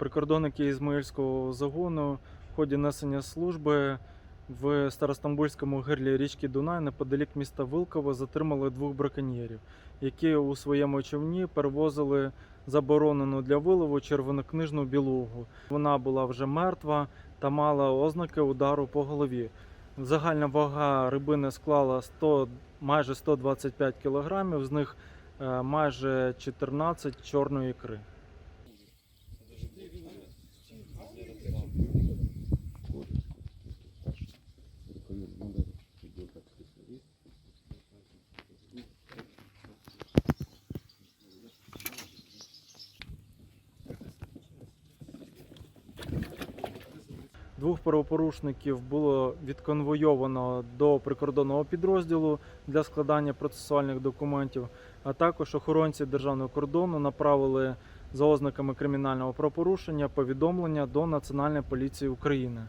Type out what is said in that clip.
Прикордонники Ізмаїльського загону в ході несення служби в Старостамбульському гирлі річки Дунай неподалік міста Вилково затримали двох браконьєрів, які у своєму човні перевозили заборонену для вилову червонокнижну білугу. Вона була вже мертва та мала ознаки удару по голові. Загальна вага рибини склала 100, майже 125 кг, з них е, майже 14 чорної ікри. Двох правопорушників було відконвойовано до прикордонного підрозділу для складання процесуальних документів, а також охоронці державного кордону направили за ознаками кримінального правопорушення повідомлення до Національної поліції України.